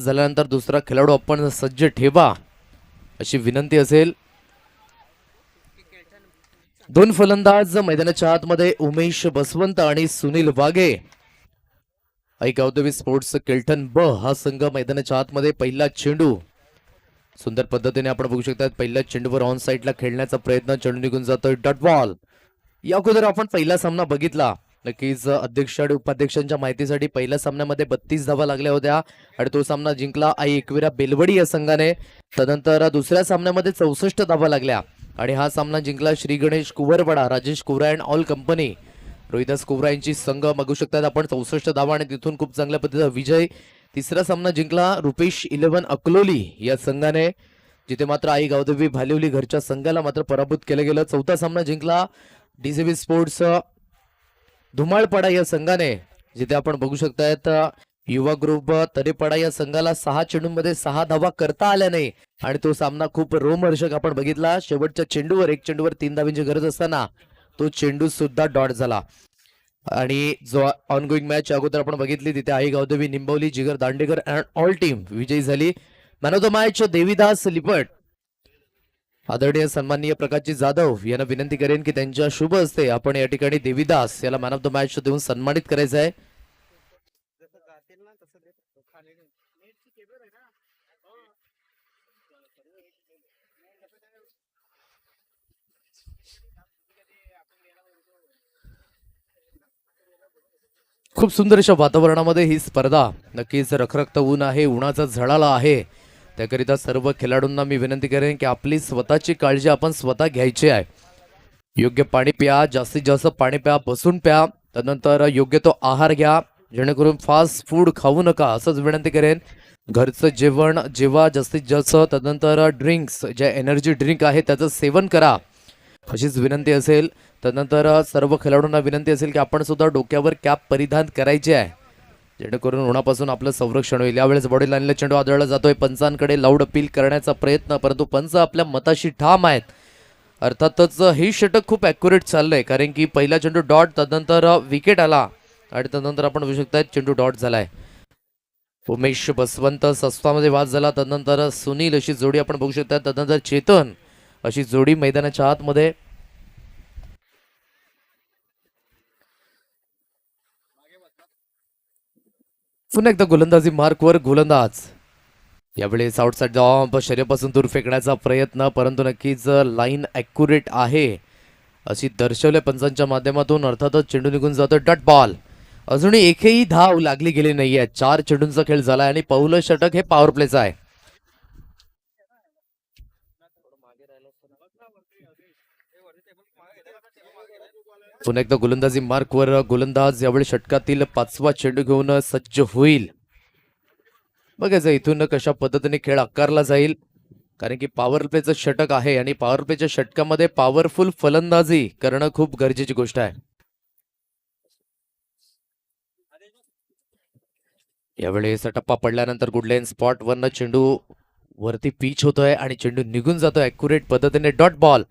झाल्यानंतर दुसरा खेळाडू आपण सज्ज ठेवा अशी विनंती असेल. दोन फलंदाज मैदानाच्या आतमध्ये उमेश बसवंत आणि सुनील वाघे. ऐकावदेवी स्पोर्ट्स केल्टन ब हा संघ मैदानाच्या आतमध्ये पहिला चेंडू. सुंदर पद्धतीने आपण बघू शकता पहिल्या चेंडूवर ऑन साईडला खेळण्याचा प्रयत्न चेंडू निघून जातोय डॉट बॉल या अगोदर आपण पहिला सामना बघितला. नक्कीच अध्यक्ष आणि उपाध्यक्षांच्या माहितीसाठी पहिल्या सामन्यामध्ये बत्तीस धावा लागल्या होत्या आणि तो सामना जिंकला आई एकविरा बेलवडी या संघाने. तदनंतर दुसऱ्या सामन्यामध्ये चौसष्ट धावा लागल्या आणि हा सामना जिंकला Shri Ganesh Kuwarwada Rajesh Kuwara and all company. Rohidas Kuwara यांची संघ बघू शकतात आपण चौसष्ट धावा आणि तिथून खूप चांगल्या पद्धतीचा विजय. तिसरा सामना जिंकला रुपेश इलेव्हन अकलोली या संघाने. जिथे मात्र आई गावदेवी भालिवली घरच्या संघाला मात्र पराभूत केलं गेलं. चौथा सामना जिंकला डीसीबी स्पोर्ट्स धुमाळपाडा या संघाने जिथे आपण बघू शकतायत युवा ग्रुप तरेपाडा या संघाला सहा चेंडूंमध्ये सहा धावा करता आल्या नाही आणि तो सामना खूप रोमहर्षक आपण बघितला. शेवटच्या चेंडूवर एक चेंडूवर तीन धावींची गरज असताना तो चेंडू सुद्धा डॉट झाला. आणि जो ऑनगोईंग मॅच अगोदर आपण बघितली तिथे Aai Gavdevi Nimbavli Jigar Dandekar and all team विजयी झाली. Man of the match Devidas Lipat आदरणीय सन्माननीय प्रकाशजी जाधव यांना विनंती करेन की त्यांच्या शुभ असते आपण या ठिकाणी देवीदास याला मॅन ऑफ द मॅच देऊन सन्मानित करायचं आहे. खूप सुंदर अशा वातावरणामध्ये ही स्पर्धा. नक्कीच रखरखत ऊन आहे उन्हाचा झळाला आहे. त्याकरिता सर्व खेळाडूंना मी विनंती करेन की आपली स्वतःची काळजी आपण स्वतः घ्यायची आहे. योग्य पाणी प्या जास्तीत जास्त पाणी प्या बसून प्या त्यानंतर योग्य तो आहार घ्या जेणेकरून फास्ट फूड खाऊ नका असंच विनंती करेन. घरचं जेवण जेव्हा जास्तीत जास्त त्यानंतर ड्रिंक्स ज्या एनर्जी ड्रिंक आहे त्याचं सेवन करा. अशीच विनंती असेल. त्यानंतर सर्व खेळाडूंना विनंती असेल की आपण सुद्धा डोक्यावर कॅप परिधान करायची आहे. जेणेकरून उन्हापासून आपलं संरक्षण होईल. यावेळेस बॉडी लाईनला चेंडू आदळला जातोय. पंचांकडे लाऊड अपील करण्याचा प्रयत्न परंतु पंच आपल्या मताशी ठाम आहेत. अर्थातच हे षटक खूप ॲक्युरेट चाललंय कारण की पहिला चेंडू डॉट तदनंतर विकेट आला आणि तदनंतर आपण बघू शकता चेंडू डॉट झालाय. उमेश बसवंत सस्वामध्ये वाद झाला तदनंतर सुनील अशी जोडी आपण बघू शकता तदनंतर चेतन अशी जोडी मैदानाच्या आतमध्ये पुन्हा एकदा गोलंदाजी मार्कवर गोलंदाज. यावेळेस आउटसाईड जॉम्प शरीरापासून दूर फेकण्याचा प्रयत्न परंतु नक्कीच लाईन ॲक्युरेट आहे अशी दर्शवल्या पंचांच्या माध्यमातून. अर्थातच चेंडू निघून जातो डट बॉल अजूनही एकही धाव लागली गेली नाहीये. चार चेंडूंचा खेळ झालाय आणि पहिलं षटक हे पॉवर प्लेचं आहे. पुन्हा एकदा गोलंदाजी मार्कवर गोलंदाज यावेळी षटकातील पाचवा चेंडू घेऊन सज्ज होईल. बघायचं इथून कशा पद्धतीने खेळ आकारला जाईल. कारण की पॉवर प्लेचं षटक आहे आणि पॉवर प्लेच्या षटकामध्ये पॉवरफुल फलंदाजी करणं खूप गरजेची गोष्ट आहे. यावेळेस टप्पा पडल्यानंतर गुड लाईन स्पॉट वरनं चेंडू वरती पिच होतोय आणि चेंडू निघून जातोय अॅक्युरेट पद्धतीने. डॉट बॉल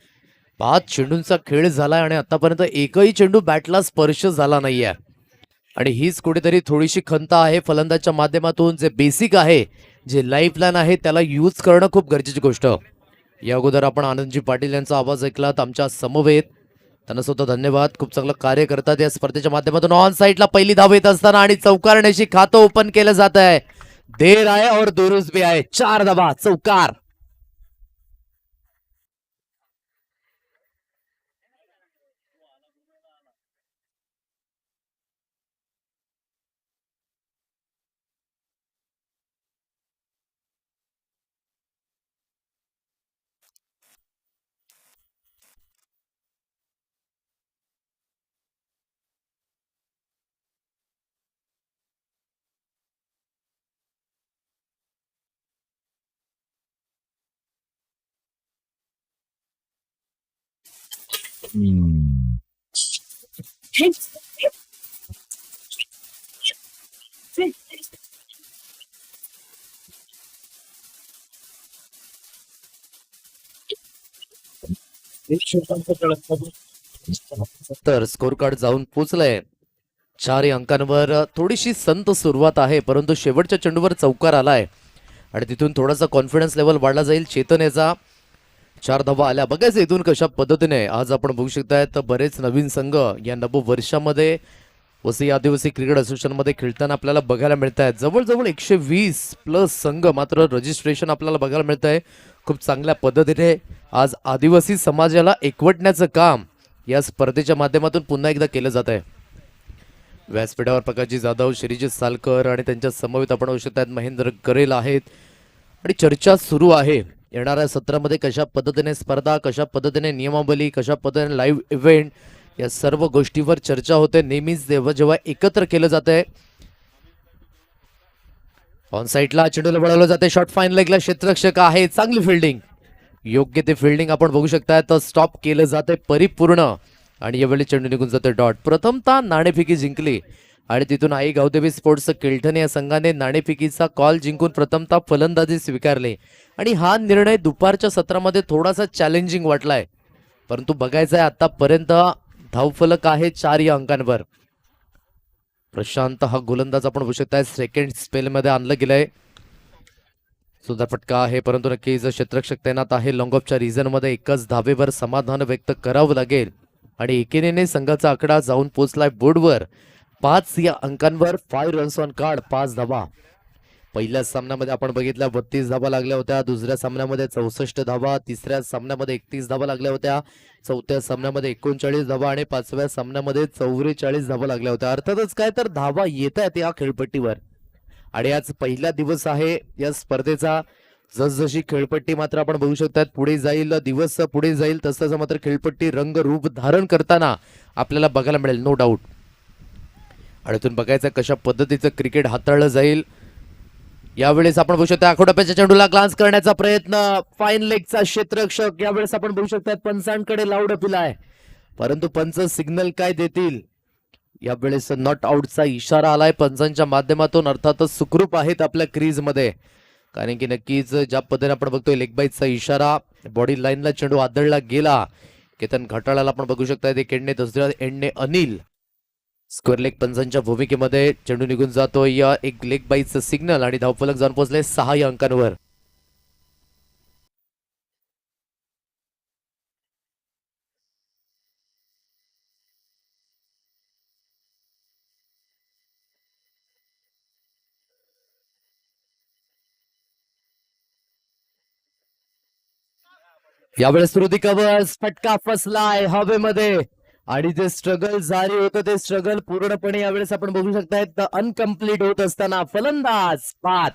पाच चेंडूंचा खेळ झालाय आणि आतापर्यंत एकही चेंडू बॅटला स्पर्श झाला नाहीये. आणि हीच कुठेतरी थोडीशी खंत आहे फलंदाजच्या माध्यमातून. जे बेसिक आहे जे लाईफ लाईन आहे त्याला यूज करणं खूप गरजेची गोष्ट. या अगोदर आपण आनंदजी पाटील यांचा आवाज ऐकलात आमच्या समवेत. त्यांना सुद्धा धन्यवाद. खूप चांगलं कार्य करतात या स्पर्धेच्या माध्यमातून. ऑन साईडला पहिली धाव येत असताना आणि चौकारण्याशी खातं ओपन केलं जात आहे देर आहे और दुरुस्त बी आहे. चार धावा चौकार. तर स्कोर कार्ड जाऊन पोचलंय. चार अंकांवर थोडीशी संत सुरुवात आहे परंतु शेवटच्या चेंडूवर चौकार आलाय. आणि तिथून थोडासा कॉन्फिडन्स लेवल वाढला जाईल. चेतनेचा चार धावा आल्या. बघायचं इथून कशा पद्धतीने. आज आपण बघू शकतायत तर बरेच नवीन संघ या नव वर्षामध्ये वसई आदिवासी क्रिकेट असोसिएशनमध्ये खेळताना आपल्याला बघायला मिळत आहेत जवळजवळ एकशे वीस प्लस संघ मात्र रजिस्ट्रेशन आपल्याला बघायला मिळत आहे खूप चांगल्या पद्धतीने आज आदिवासी समाजाला एकवटण्याचं काम या स्पर्धेच्या माध्यमातून पुन्हा एकदा केलं जात आहे व्यासपीठावर प्रकाशजी जाधव श्रीजित सालकर आणि त्यांच्या समवेत आपण होऊ शकतात महेंद्र करेल आहेत. आणि चर्चा सुरू आहे. येणाऱ्या सत्रामध्ये कशा पद्धतीने स्पर्धा कशा पद्धतीने नियमावली कशा पद्धतीने लाईव्ह इव्हेंट या सर्व गोष्टीवर चर्चा होते. नेहमीच जेव्हा जेव्हा एकत्र केलं जात आहे ऑन साईडला चेंडूला वळवलं जाते शॉर्ट फाईन लेगला क्षेत्ररक्षक आहे. चांगली फिल्डिंग योग्य ते फिल्डिंग आपण बघू शकता तर स्टॉप केलं जाते परिपूर्ण. आणि यावेळी चेंडू निघून जाते डॉट प्रथमतः नाणेफेकी जिंकली. आणि तिथून आई गावदेवी स्पोर्ट्स किल्ठन या संघाने नाणेफिकीचा कॉल जिंकून प्रथमतः फलंदाजी स्वीकारली. आणि हा निर्णय दुपारच्या सत्रामध्ये थोडासा चॅलेंजिंग वाटलाय. परंतु बघायचं आहे आतापर्यंत धावफलक आहे चार या अंकांवर. प्रशांत हा गोलंदाज आपण बघू शकताय. सेकंड स्पेलमध्ये आणलं गेलंय. सुंदर फटका आहे परंतु नक्कीच क्षेत्रक्षक तैनात आहे. लॉंग ऑफच्या रिझनमध्ये एकच धावेवर समाधान व्यक्त करावं लागेल. आणि एकेने संघाचा आकडा जाऊन पोचलाय बोर्डवर पाच या अंकांवर फाय रन्स ऑन कार्ड पाच धावा. पहिल्या सामन्यामध्ये आपण बघितलं बत्तीस धावा लागल्या होत्या. दुसऱ्या सामन्यामध्ये चौसष्ट धावा. तिसऱ्या सामन्यामध्ये एकतीस धावा लागल्या होत्या. चौथ्या सामन्यामध्ये एकोणचाळीस धावा आणि पाचव्या सामन्यामध्ये चौवेचाळीस धावा लागल्या होत्या. अर्थातच काय तर धावा येत आहेत या खेळपट्टीवर. आणि आज पहिला दिवस आहे या स्पर्धेचा. जसजशी खेळपट्टी मात्र आपण बघू शकतात पुढे जाईल दिवस पुढे जाईल तसं मात्र खेळपट्टी रंग रूप धारण करताना आपल्याला बघायला मिळेल नो डाऊट आणि इथून बघायचं कशा पद्धतीचं क्रिकेट हाताळलं जाईल. यावेळेस आपण बघू शकता आखोडप्याच्या चेंडूला ग्लान्स करण्याचा प्रयत्न. फाईन लेगचा क्षेत्ररक्षक यावेळेस आपण बघू शकतात पंचांकडे लाऊड अपील आहे परंतु पंच सिग्नल काय देतील? यावेळेस नॉट आउटचा इशारा आलाय पंचांच्या माध्यमातून. अर्थातच सुखरूप आहेत आपल्या क्रीजमध्ये. कारण की नक्कीच ज्या पद्धतीने आपण बघतोय लेगबाईचा इशारा बॉडी लाईनला चेंडू आदळला गेला. केतन घटाळाला आपण बघू शकता ते केडणे दसऱ्या एंडने अनिल. स्क्वेअर लेग पंचांच्या भूमिकेमध्ये चेंडू निघून जातो या एक लेग बाईचं सिग्नल आणि धावफलक जाऊन पोहोचले सहा या अंकांवर. यावेळेस श्रुती कवच फटका फसलाय हवेमध्ये. आणि जे स्ट्रगल जारी होतं ते स्ट्रगल पूर्णपणे यावेळेस आपण बघू शकतायत. अनकम्प्लीट होत असताना फलंदाज पाच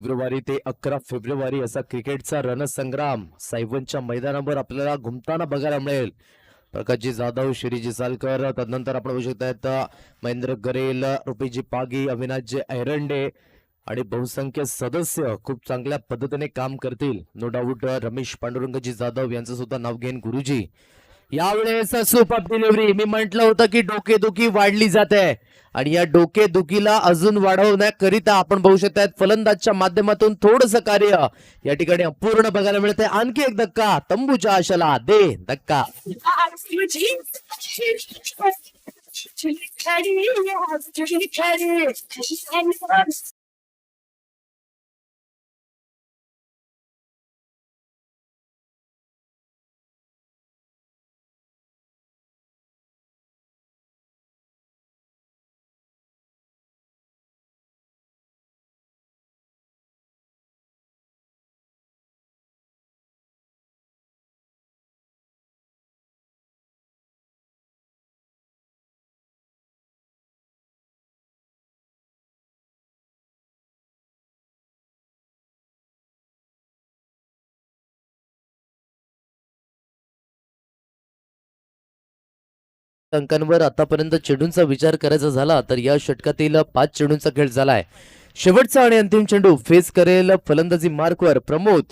फेब्रुवारी ते अकरा फेब्रुवारी असा क्रिकेटचा रणसंग्राम सायवनच्या मैदानावर आपल्याला घुमताना बघायला मिळेल. प्रकाशजी जाधव श्रीजी सालकर तदनंतर आपण बघू शकतात महेंद्र गरेल रुपीजी पागी अविनाशजी ऐरंडे आणि बहुसंख्य सदस्य खूप चांगल्या पद्धतीने काम करतील. नो डाऊट रमेश पांडुरंगजी जाधव यांचं सुद्धा नाव घेईन गुरुजी. यावेळेस सुपर डिलिव्हरी. मी म्हंटल होतं की डोकेदुखी वाढली जाते. आणि या डोकेदुखीला अजून वाढवण्याकरिता आपण बघू शकतात फलंदाजच्या माध्यमातून थोडस कार्य. या ठिकाणी अपूर्ण बघायला मिळते आणखी एक धक्का. तंबूच्या आशाला दे. धक्का. अंकांवर आतापर्यंत चेंडूंचा विचार करायचा झाला तर या षटकातील पाच चेंडूंचा खेळ झालाय. शेवटचा आणि अंतिम चेंडू फेस करेल फलंदाजी मार्कवर प्रमोद.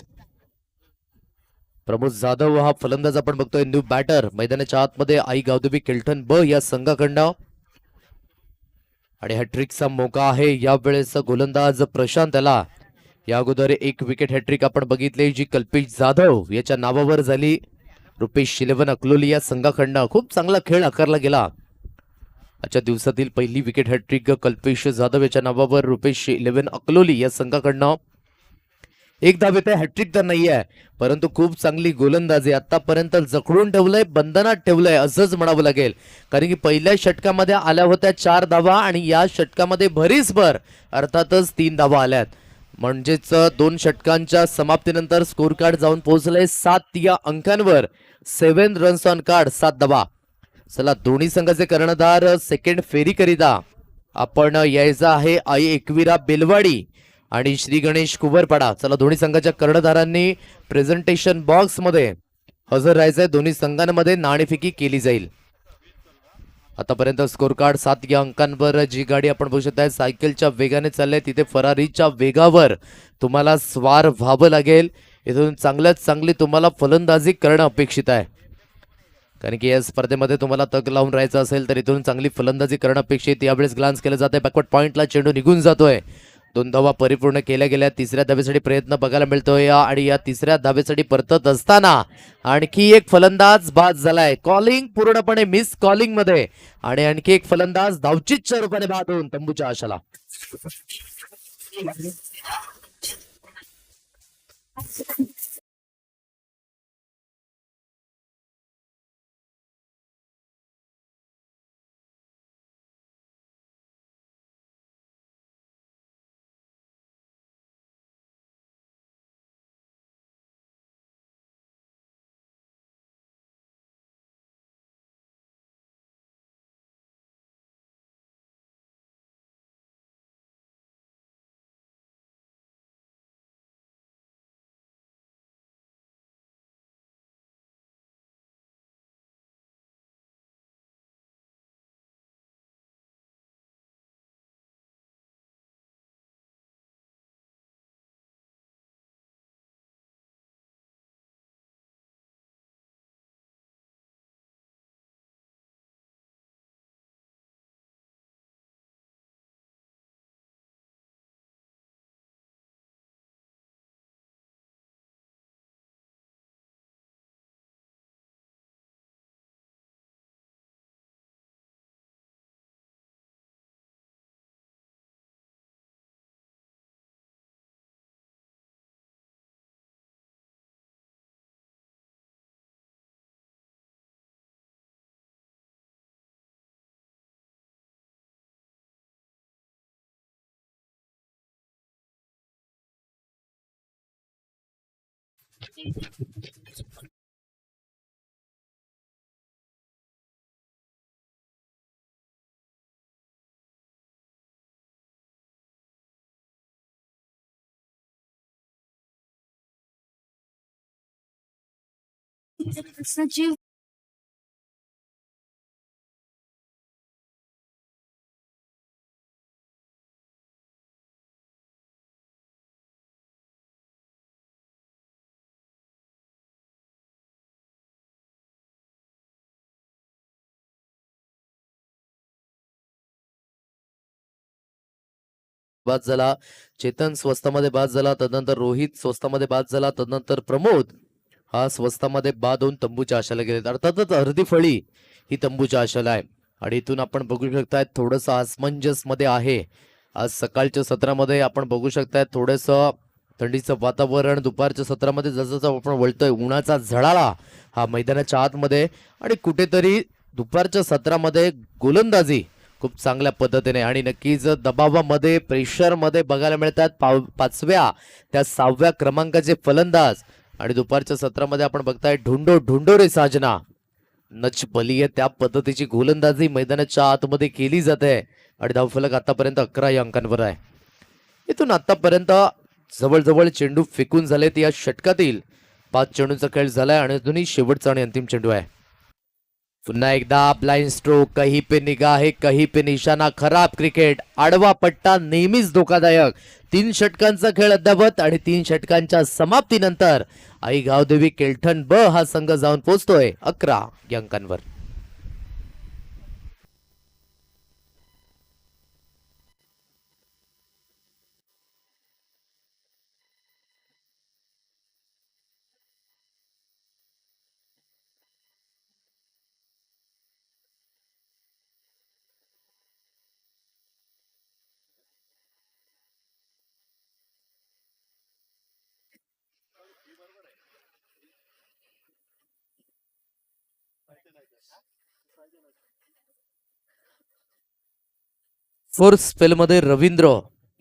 प्रमोद जाधव हा फलंदाज आपण बघतोय न्यू बॅटर मैदानाच्या आतमध्ये आई गावदेवी किल्टन ब या संघाकडनं. आणि हॅट्रिकचा मोका आहे यावेळेस गोलंदाज प्रशांत याला या अगोदर एक विकेट हॅट्रिक आपण बघितली जी कल्पेश जाधव याच्या नावावर झाली. रुपेश इलेव्हन अकलोली या संघाकडनं खूप चांगला खेळ आकारला गेला. आजच्या दिवसातील पहिली विकेट हॅट्रिक कल्पेश जाधव याच्या नावावर रुपेश इलेव्हन अकलोली या संघाकडनं एक धाव येते हॅट्रिक तर नाही आहे परंतु खूप चांगली गोलंदाजी आतापर्यंत जखडून ठेवलंय बंधनात ठेवलंय असंच म्हणावं लागेल. कारण की पहिल्या षटकामध्ये आल्या होत्या चार धावा आणि या षटकामध्ये भरीसभर अर्थातच तीन धावा आल्यात. म्हणजेच दोन षटकांच्या समाप्तीनंतर स्कोर कार्ड जाऊन पोहोचलंय सात या अंकांवर. सेव्हन रन्स ऑन कार्ड सात दबा. चला दोन्ही संघाचे कर्णधार सेकंड फेरीकरिता आपण यायचं आहे आई एकविरा बेलवाडी आणि श्री गणेश कुबरपाडा चला दोन्ही संघाच्या कर्णधारांनी प्रेझेंटेशन बॉक्समध्ये हजर राहायचंय. दोन्ही संघांमध्ये नाणेफिकी केली जाईल. आतापर्यंत स्कोर कार्ड सात या अंकांवर जी गाडी आपण बघू शकताय सायकलच्या वेगाने चालले तिथे फरारीच्या वेगावर तुम्हाला स्वार व्हावं लागेल. इथून चांगल्यात चांगली तुम्हाला फलंदाजी करणं अपेक्षित आहे. कारण की या स्पर्धेमध्ये तुम्हाला तग लावून राहायचं असेल तर इथून चांगली फलंदाजी करणं अपेक्षित. यावेळेस ग्लान्स केलं जाते बॅकवर्ड पॉईंटला चेंडू निघून जातोय. दोन धावा परिपूर्ण केल्या गेल्या. तिसऱ्या धाब्यासाठी प्रयत्न बघायला मिळतोय. या आणि या तिसऱ्या धाब्यासाठी परतत असताना आणखी एक फलंदाज बाद झालाय. कॉलिंग पूर्णपणे मिस कॉलिंगमध्ये. आणि आणखी एक फलंदाज धावचितच्या रूपाने बाद होऊन तंबूच्या आशाला. Thank you. Such you. बाद झाला चेतन स्वस्तामध्ये बाद झाला तदनंतर रोहित स्वस्तामध्ये बाद झाला तदनंतर प्रमोद हा स्वस्तामध्ये बाद होऊन तंबूच्या आशाला गेले अर्थातच अर्धी फळी ही तंबूच्या आशाला आहे. आणि इथून आपण बघू शकताय थोडंसं असमंजसमध्ये आहे. आज सकाळच्या सत्रामध्ये आपण बघू शकताय थोडंसं थंडीचं वातावरण दुपारच्या सत्रामध्ये जसं आपण वळतोय उन्हाचा झळाळा हा मैदानाच्या आतमध्ये. आणि कुठेतरी दुपारच्या सत्रामध्ये गोलंदाजी खूप चांगल्या पद्धतीने. आणि नक्कीच दबावामध्ये प्रेशरमध्ये बघायला मिळतात पाव पाचव्या त्या सहाव्या क्रमांकाचे फलंदाज. आणि दुपारच्या सत्रामध्ये आपण बघताय ढुंडो ढुंडो रे साजना. नच बलीय त्या पद्धतीची गोलंदाजी मैदानाच्या आतमध्ये केली जाते. आणि धावफलक आतापर्यंत अकरा या अंकांवर आहे. इथून आतापर्यंत जवळजवळ चेंडू फेकून झालेत या षटकातील. पाच चेंडूंचा खेळ झालाय आणि अजूनही शेवटचा आणि अंतिम चेंडू आहे. पुन्हा एकदा ब्लाइंड स्ट्रोक कहीं पे निगाहे कहीं पे निशाणा खराब क्रिकेट आडवा पट्टा नेहमीच धोकादायक. तीन षटकांचा खेळ अद्यावत आणि तीन षटकांच्या समाप्तीनंतर आई गावदेवी केलठण ब हा संघ जाऊन पोहोचतोय. अकरा अंकांवर फोर्थ स्पेलमध्ये रवींद्र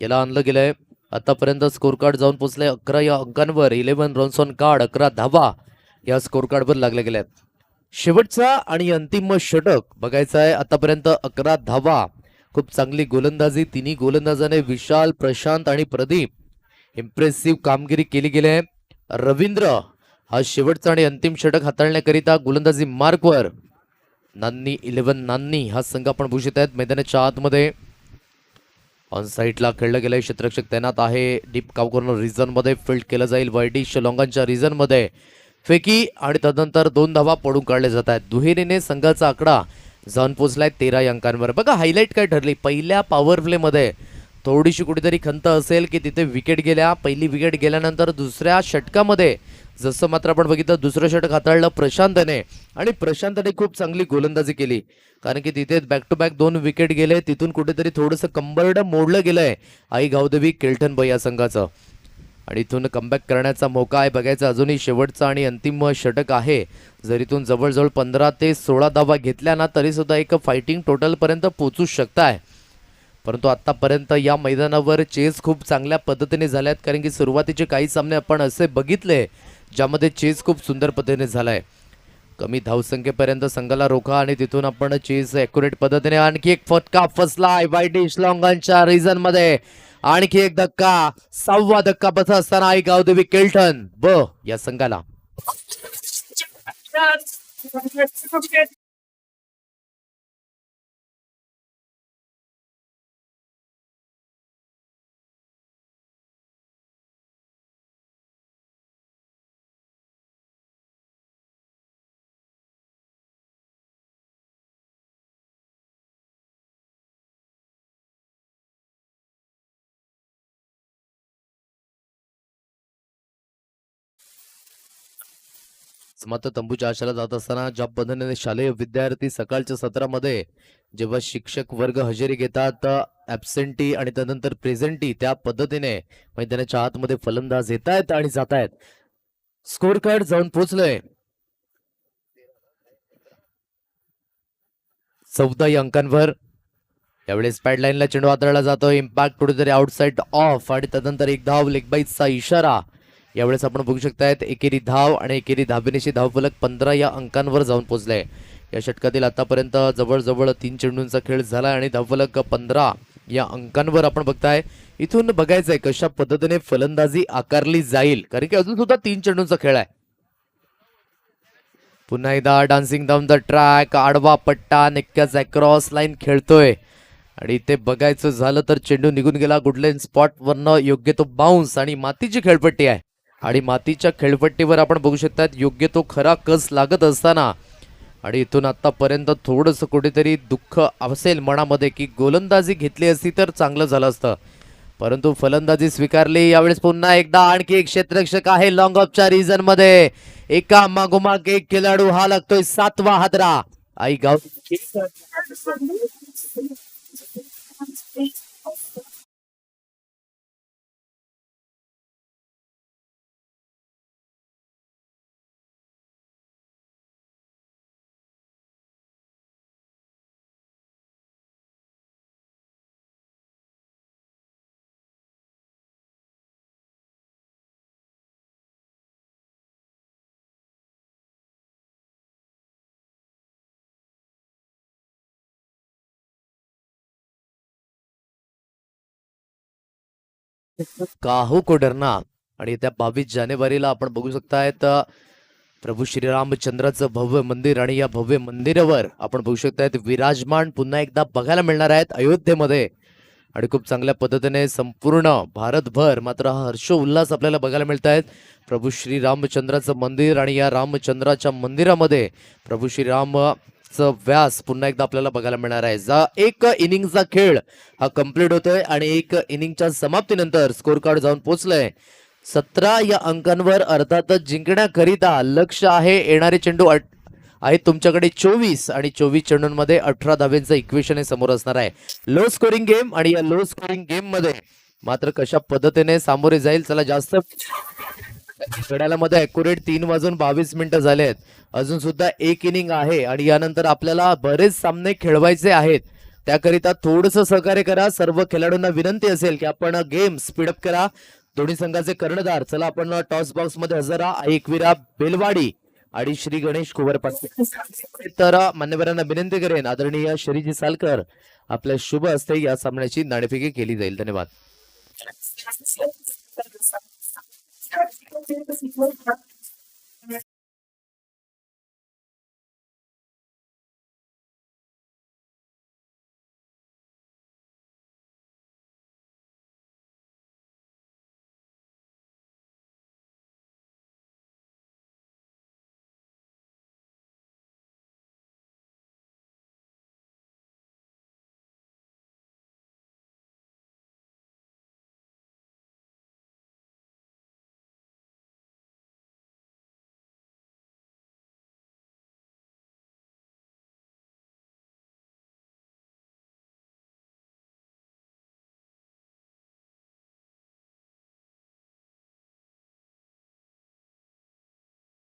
याला आणलं गेलंय. आतापर्यंत स्कोर कार्ड जाऊन पोहोचले अकरा या अंकांवर. इलेव्हन रन्स ऑन कार्ड अकरा धावा या स्कोर कार्डवर लागले गेले आहेत शेवटचा आणि अंतिम षटक बघायचं आहे आतापर्यंत अकरा धावा. खूप चांगली गोलंदाजी. तिन्ही गोलंदाजाने विशाल प्रशांत आणि प्रदीप इम्प्रेसिव्ह कामगिरी केली गेली आहे. रवींद्र हा शेवटचा आणि अंतिम षटक हाताळण्याकरिता गोलंदाजी मार्कवर. नान्नी इलेव्हन नान्नी हा संघ आपण भूषित आहेत. मैदानाच्या आतमध्ये. ऑन साईडला खेळलं गेलंय क्षेत्ररक्षक तैनात आहे. डीप काव रिझनमध्ये फील्ड केलं जाईल. वाईडी शिलाँगांच्या रिझनमध्ये फेकी आणि तदनंतर दोन धावा पडून काढले जात आहेत. दुहेरीने संघाचा आकडा जाऊन पोचलाय तेरा अंकांवर. बघा हायलाईट काय ठरली? पहिल्या पॉवर प्लेमध्ये थोडीशी कुठेतरी खंत असेल की तिथे विकेट गेल्या. पहिली विकेट गेल्यानंतर दुसऱ्या षटकामध्ये जसं मात्र आपण बघितलं दुसरं षटक हाताळलं प्रशांतने. आणि प्रशांतने खूप चांगली गोलंदाजी केली. कारण की तिथे बॅक टू बॅक दोन विकेट गेले. तिथून कुठेतरी थोडंसं कंबरडं मोडलं गेलंय आई गावदेवी केल्टन भैया या संघाचं. आणि इथून कमबॅक करण्याचा मौका आहे. बघायचा अजूनही शेवटचा आणि अंतिम षटक आहे. जर इथून जवळजवळ पंधरा ते सोळा धावा घेतल्या ना तरी सुद्धा एक फायटिंग टोटलपर्यंत पोचू शकताय. परंतु आत्तापर्यंत या मैदानावर चेस खूप चांगल्या पद्धतीने झाल्यात. कारण की सुरुवातीचे काही सामने आपण असे बघितले ज्यामध्ये चेस खूप सुंदर पद्धतीने झालाय. कमी धावसंख्येपर्यंत संघाला रोखा आणि तिथून आपण चेस अॅक्युरेट पद्धतीने आणखी एक फटका फसलाय वाईटी श्लॉंगांच्या रिझनमध्ये. आणखी एक धक्का सहावा धक्का बसत असताना आई गावदेवी केल्टन. ब या संघाला. मात्र तंबूच्या आशाला जात असताना ज्या पद्धतीने शालेय विद्यार्थी सकाळच्या सत्रामध्ये जेव्हा शिक्षक वर्ग हजेरी घेतात ऍबसेंटी आणि त्यानंतर प्रेझेंटी त्या पद्धतीने म्हणजे मैदानाच्या आतमध्ये फलंदाज येत आहेत आणि जात आहेत स्कोर कार्ड जाऊन पोहोचलंय. चौदा अंकांवर. यावेळेस पॅडलाईनला चेंडू आदळला जातो इम्पॅक्ट कुठेतरी आउटसाइड ऑफ आणि त्यानंतर एक धाव लेगबाईचा इशारा. यावेळेस आपण बघू शकतायत एकेरी धाव आणि एकेरी धाबेनेशी धावफलक पंधरा या अंकांवर जाऊन पोहोचलाय या षटकातील आतापर्यंत जवळजवळ तीन चेंडूंचा खेळ झाला आणि धावफलक पंधरा या अंकांवर आपण बघताय. इथून बघायचंय कशा पद्धतीने फलंदाजी आकारली जाईल कारण की अजून सुद्धा तीन चेंडूंचा खेळ आहे. पुन्हा एकदा डान्सिंग डाऊन द ट्रॅक आडवा पट्टा नेक्क्याच अक्रॉस लाईन खेळतोय. आणि इथे बघायचं झालं तर चेंडू निघून गेला गुडलेन स्पॉटवरनं योग्य तो बाउन्स आणि मातीची खेळपट्टी आहे. आणि मातीच्या खेळपट्टीवर आपण बघू शकतात योग्य तो खरा कस लागत असताना. आणि इथून आतापर्यंत थोडंसं कुठेतरी दुःख असेल मनामध्ये की गोलंदाजी घेतली असती तर चांगलं झालं असतं. परंतु फलंदाजी स्वीकारली यावेळेस पुन्हा एकदा आणखी एक क्षेत्ररक्षक आहे लॉंग ऑफच्या रिझनमध्ये. एका मागोमाग एक खेळाडू हा लागतोय सातवा हादरा. आई गाव. काहू को डरना. आणि त्या बावीस जानेवारीला आपण बघू शकतायत प्रभू श्रीरामचंद्राचं भव्य मंदिर आणि या भव्य मंदिरावर आपण बघू शकतायत विराजमान पुन्हा एकदा बघायला मिळणार आहेत अयोध्येमध्ये. आणि खूप चांगल्या पद्धतीने संपूर्ण भारतभर मात्र हा हर्ष उल्हास आपल्याला बघायला मिळत आहेत प्रभू श्री रामचंद्राचं मंदिर आणि या रामचंद्राच्या मंदिरामध्ये प्रभू श्रीराम व्यास पुन्हा एकदा आपल्याला बघायला मिळणार आहे. जा एक इनिंगचा खेळ हा कंप्लीट होतोय आणि एक इनिंगच्या समाप्तीनंतर स्कोर कार्ड जाऊन पोहोचलंय. सतरा या अंकांवर अर्थातच जिंकण्याकरिता लक्ष आहे येणारे चेंडू आहेत तुमच्याकडे चोवीस आणि चोवीस चेंडूंमध्ये अठरा धाव्यांचं इक्वेशन हे समोर असणार आहे. लो स्कोरिंग गेम आणि या लो स्कोरिंग गेममध्ये मात्र कशा पद्धतीने सामोरे जाईल चला जास्त घड्याळामध्ये अॅक्युरेट तीन वाजून बावीस मिनिटं झाले आहेत अजून सुद्धा एक इनिंग आहे आणि यानंतर आपल्याला बरेच सामने खेळवायचे आहेत. त्याकरिता थोडंसं सहकार्य करा. सर्व खेळाडूंना विनंती असेल की आपण गेम स्पीडअप करा. दोन्ही संघाचे कर्णधार चला आपण टॉस बॉक्समध्ये हजर. एकविरा बेलवाडी आणि श्री गणेश कुवर पाटील तर मान्यवरांना विनंती करेन आदरणीय श्रीजी सालकर आपल्या शुभ हस्ते या सामन्याची नाणेफेकी केली जाईल. धन्यवाद. tiene que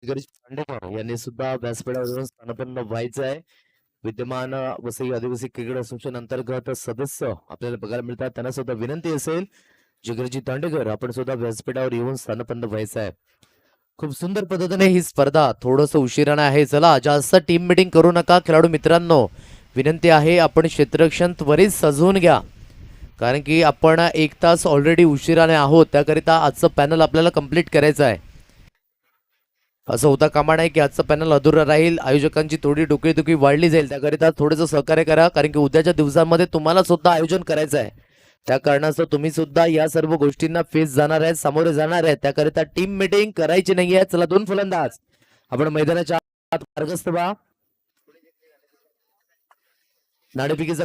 यांनी सुद्धा व्यासपीठावरून स्थानापन्न व्हायचं आहे. विद्यमान वसई आदिवासी क्रिकेट असोसिएशन अंतर्गत सदस्य आपल्याला बघायला मिळतात. त्यांना सुद्धा विनंती असेल जिगरजी दांडेकर आपण सुद्धा व्यासपीठावर येऊन स्थानपन्न व्हायचं आहे. खूप सुंदर पद्धतीने ही स्पर्धा थोडस उशिराने आहे. चला जास्त टीम मिटिंग करू नका. खेळाडू मित्रांनो विनंती आहे आपण क्षेत्रक्षण त्वरित सजवून घ्या. कारण की आपण एक तास ऑलरेडी उशिराने आहोत. त्याकरिता आजचं पॅनल आपल्याला कंप्लीट करायचं आहे. असं होता कामा नाही की आजचं पॅनल अधुरा राहील. आयोजकांची थोडी डोकेदुखी वाढली जाईल. त्याकरिता थोडंसं सहकार्य करा कारण की उद्याच्या दिवसांमध्ये तुम्हाला सुद्धा आयोजन करायचं आहे. त्या कारणास्तव तुम्ही सुद्धा या सर्व गोष्टींना फेस जाणार आहेत सामोरे जाणार आहेत. त्याकरिता टीम मिटिंग करायची नाहीये. चला दोन फलंदाज. आपण मैदानाच्या आत मार्गस्थ व्हा.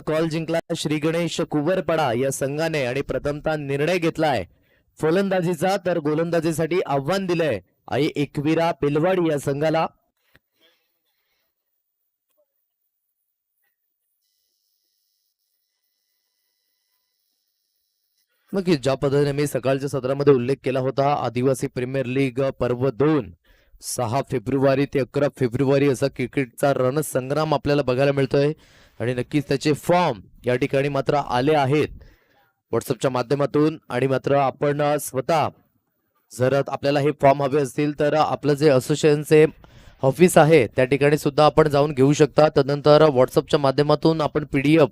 कॉल जिंकला. श्री गणेश कुवरपडा या संघाने आणि प्रथमता निर्णय घेतलाय. फलंदाजीचा तर गोलंदाजीसाठी आव्हान दिलंय. आई एकविरा पेलवाडी या संघाला. नक्कीच ज्या पद्धतीने मी सकाळच्या सत्रामध्ये उल्लेख केला होता आदिवासी प्रीमियर लीग पर्व दोन सहा फेब्रुवारी ते अकरा फेब्रुवारी असा क्रिकेटचा रणसंग्राम आपल्याला बघायला मिळतोय. आणि नक्कीच त्याचे फॉर्म या ठिकाणी मात्र आले आहेत. व्हॉट्सअपच्या माध्यमातून आणि मात्र आपण स्वतः जर आपल्याला हे फॉर्म हवे असतील तर आपलं जे असोसिएशनचे ऑफिस आहे त्या ठिकाणी सुद्धा आपण जाऊन घेऊ शकता. तदनंतर व्हॉट्सअपच्या माध्यमातून आपण पी डी एफ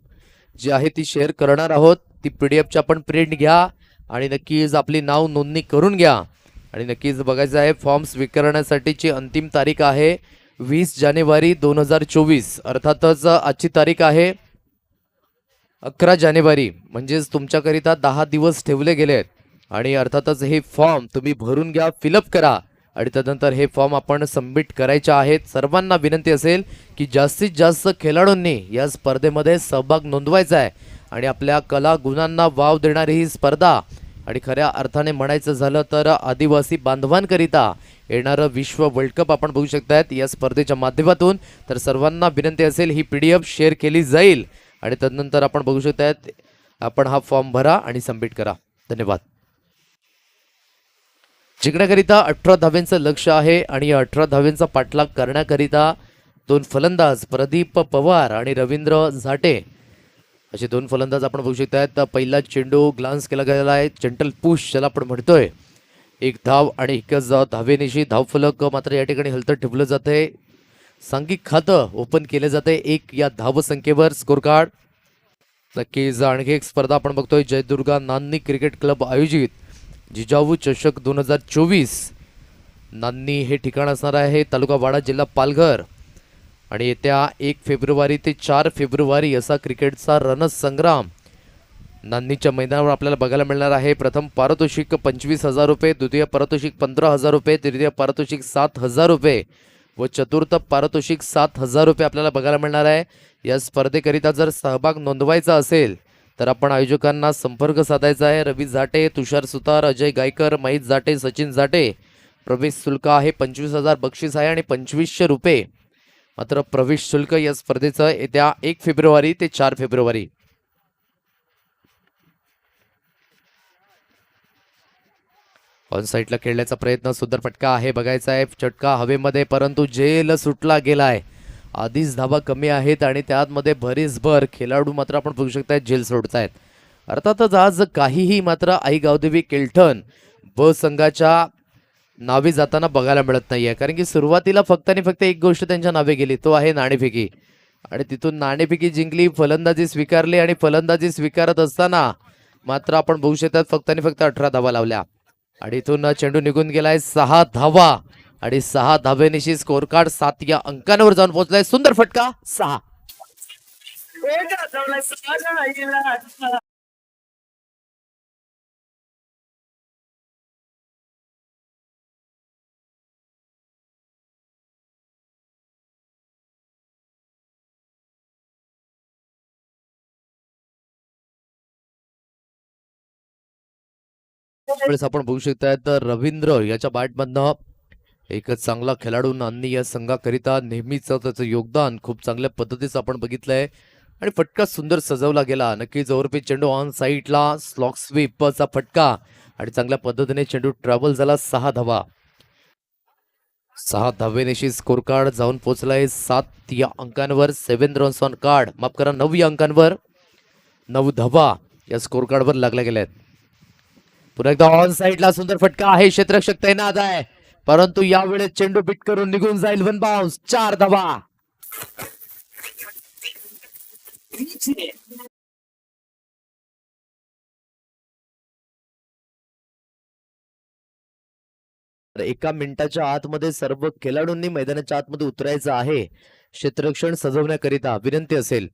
जी आहे ती शेअर करणार आहोत. ती पी डी एफची आपण प्रिंट घ्या आणि नक्कीच आपली नाव नोंदणी करून घ्या. आणि नक्कीच बघायचं आहे फॉर्म स्वीकारण्यासाठीची अंतिम तारीख आहे वीस जानेवारी दोन हजार चोवीस. अर्थातच आजची तारीख आहे अकरा जानेवारी. म्हणजेच तुमच्याकरिता दहा दिवस ठेवले गेले आहेत आणि अर्थातच हे फॉर्म तुम्ही भरून घ्या फिलअप करा. आणि त्यानंतर हे फॉर्म आपण सबमिट करायचे आहेत. सर्वांना विनंती असेल की जास्तीत जास्त खेळाडूंनी या स्पर्धेमध्ये सहभाग नोंदवायचा आहे. आणि आपल्या कला गुणांना वाव देणारी ही स्पर्धा. आणि खऱ्या अर्थाने म्हणायचं झालं तर आदिवासी बांधवांकरिता येणारं विश्व वर्ल्ड कप आपण बघू शकतायत या स्पर्धेच्या माध्यमातून. तर सर्वांना विनंती असेल ही पी डी एफ शेअर केली जाईल. आणि तदनंतर आपण बघू शकतायत आपण हा फॉर्म भरा आणि सबमिट करा. धन्यवाद. जिंकण्याकरिता अठरा धाव्यांचं लक्ष आहे आणि या अठरा धाव्यांचा पाठलाग करण्याकरिता दोन फलंदाज प्रदीप पवार आणि रवींद्र झाटे. असे दोन फलंदाज आपण बघू शकतात पहिला चेंडू ग्लान्स केला गेलेला आहे. चंटल पुश ज्याला आपण म्हणतोय. एक धाव आणि एकच धावेनिशी धावफलक मात्र या ठिकाणी हलतं ठेवलं जातंय. सांघिक खातं ओपन केलं जाते. एक या धावसंख्येवर स्कोर कार्ड नक्कीच आणखी एक स्पर्धा आपण बघतोय. जयदुर्गा नान्नी क्रिकेट क्लब आयोजित. जिजाऊ चषक दोन हजार चोवीस. नान्नी हे ठिकाण असणार आहे तालुका वाडा जिल्हा पालघर. आणि येत्या एक फेब्रुवारी ते चार फेब्रुवारी असा क्रिकेटचा रणसंग्राम नांदीच्या मैदानावर आपल्याला बघायला मिळणार आहे. प्रथम पारितोषिक पंचवीस हजार रुपये द्वितीय पारितोषिक पंधरा हजार रुपये तृतीय पारितोषिक सात हजार रुपये व चतुर्थ पारितोषिक सात हजार रुपये आपल्याला बघायला मिळणार आहे. या स्पर्धेकरिता जर सहभाग नोंदवायचा असेल तर आपण आयोजकांना संपर्क साधायचा आहे. रवी जाटे तुषार सुतार अजय गायकर महित जाटे सचिन जाटे. प्रवेश शुल्क आहे पंचवीस हजार बक्षीस आहे आणि पंचवीसशे रुपये. मात्र प्रवेश शुल्क या स्पर्धेचं येत्या एक फेब्रुवारी ते चार फेब्रुवारी. ऑन साईडला खेळण्याचा प्रयत्न सुंदर फटका आहे. बघायचा आहे चटका हवेमध्ये परंतु जेल सुटला गेलाय. आधीच धावा कमी आहेत आणि त्यामध्ये भरीसभर खेळाडू मात्र आपण बघू शकताय जेल सोडतायत. अर्थातच आज काहीही मात्र आई गावदेवी केल्टन ब संघाच्या नावे जाताना बघायला मिळत नाहीये. कारण की सुरुवातीला फक्त आणि फक्त एक गोष्ट त्यांच्या नावे गेली तो आहे नाणेफेकी. आणि तिथून नाणेफेकी जिंकली फलंदाजी स्वीकारली आणि फलंदाजी स्वीकारत असताना मात्र आपण बघू शकतात फक्त आणि फक्त अठरा धावा लावल्या. आणि इथून चेंडू निघून गेलाय सहा धावा. आणि सहा धाबेनिशी स्कोर कार्ड सात या अंकांवर जाऊन पोहोचलाय. सुंदर फटका. सहा. वेळेस आपण बघू शकताय तर रवींद्र याच्या बॅटमधनं एक चांगला खेळाडू आणि या संघाकरिता नेहमीच त्याचं योगदान खूप चांगल्या पद्धतीचं आपण बघितलंय. आणि फटका सुंदर सजवला गेला. नक्कीच ओव्हरपी चेंडू ऑन साईडला स्लॉक स्वीपचा फटका. आणि चांगल्या पद्धतीने चेंडू ट्रॅव्हल झाला सहा धावा. सहा धावेनिशी स्कोर कार्ड जाऊन पोहोचलाय सात या अंकांवर. सेव्हन रन्स ऑन कार्ड माफ करा नऊ या अंकांवर. नऊ धावा या स्कोर कार्डवर लागल्या गेल्या आहेत पुन्हा एकदा ऑन साईडला सुंदर फटका. आहे क्षेत्रक्षक तैनात आहे. परंतु यावेळेस चेंडू पिट करून निघून जाईल वन बाउन्स चार धावा. एका मिनिटाच्या आतमध्ये सर्व खेळाडूंनी मैदानाच्या आतमध्ये उतरायचं आहे. क्षेत्ररक्षण सजवण्याकरिता विनंती असेल.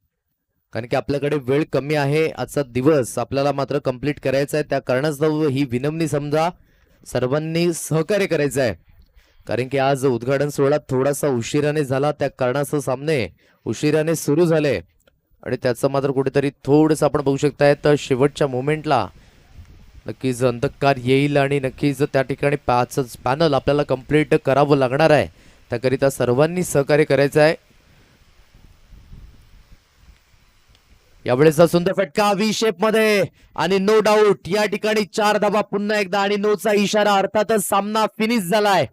कारण की आपल्याकडे वेळ कमी आहे. आजचा दिवस आपल्याला मात्र कंप्लीट करायचा आहे. त्या कारणास्तव ही विनमनी समजा सर्वांनी सहकार्य करायचं आहे. कारण की आज उद्घाटन सोहळा थोडासा उशिराने झाला त्या कारणास्तव सामने उशिराने सुरू झाले. आणि त्याचं मात्र कुठेतरी थोडंसं आपण बघू शकताय तर शेवटच्या मोमेंटला नक्कीच अंधकार येईल आणि नक्कीच त्या ठिकाणी पाच पॅनल आपल्याला कंप्लीट करावं लागणार आहे. त्याकरिता सर्वांनी सहकार्य करायचं आहे. यावेळेसचा सुंदर फटका व्ही शेपमध्ये. आणि नो डाऊट या ठिकाणी चार धावा पुन्हा एकदा आणि नोचा इशारा अर्थातच सामना फिनिश झालाय.